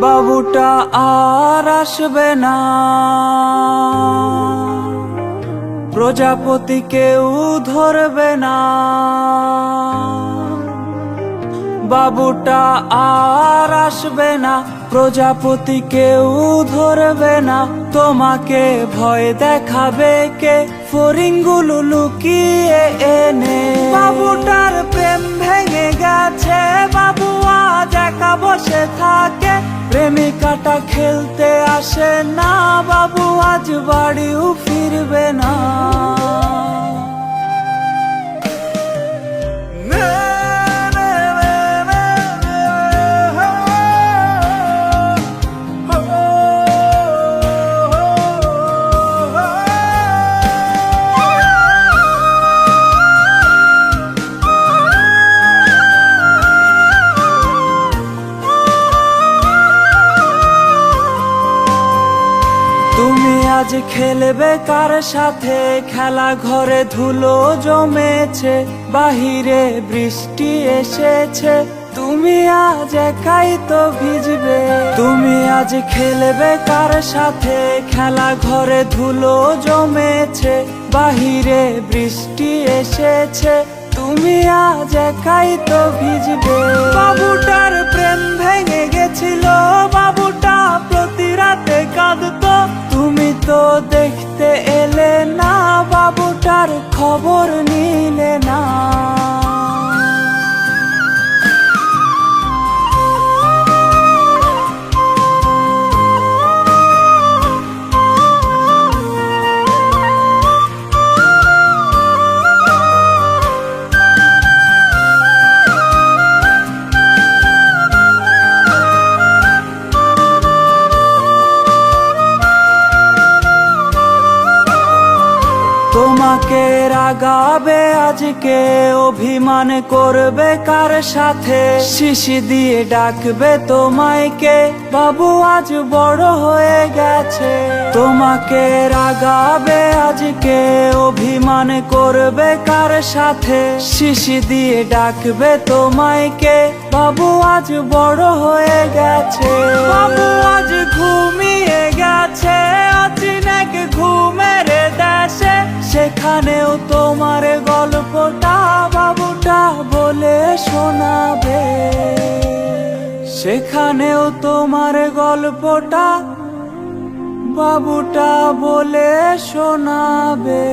বাবুটা আর আসবে না। প্রজাপতি কেউ ধরবে না। বাবুটা আর আসবে না, প্রজাপতি কেউ ধরবে না। তোমাকে ভয় দেখাবে কে? ফরিংগুলো লুকিয়ে এনে প্রেমিকাটা খেলতে আসে না বাবু আজ বাড়িও ফিরবে না। আজ খেলবে কার সাথে? খেলা ঘরে ধুলো জমেছে, বাহিরে বৃষ্টি এসেছে। তুমি আজ একাই তো ভিজবে। তুমি আজ খেলবে কার সাথে? খেলা ঘরে ধুলো জমেছে, বাহিরে বৃষ্টি এসেছে। তুমি আজ একাই তো ভিজবে। বাবুটার প্রেম দেখতে এলে না বাবুটার খবর নিলে না। তোমাকে রাগাবে, আজকে অভিমান করবে কার সাথে? শিশি দিয়ে ডাকবে তোমায় কে? বাবু আজ বড় হয়ে গেছে। তোমাকে রাগাবে, আজকে অভিমান করবে কার সাথে? শিশি দিয়ে ডাকবে তোমায় কে? বাবু আজ বড় হয়ে গেছে। বাবু আজ ঘুমিয়ে সেখানেও তোমার গল্পটা বাবুটা বলে শোনাবে।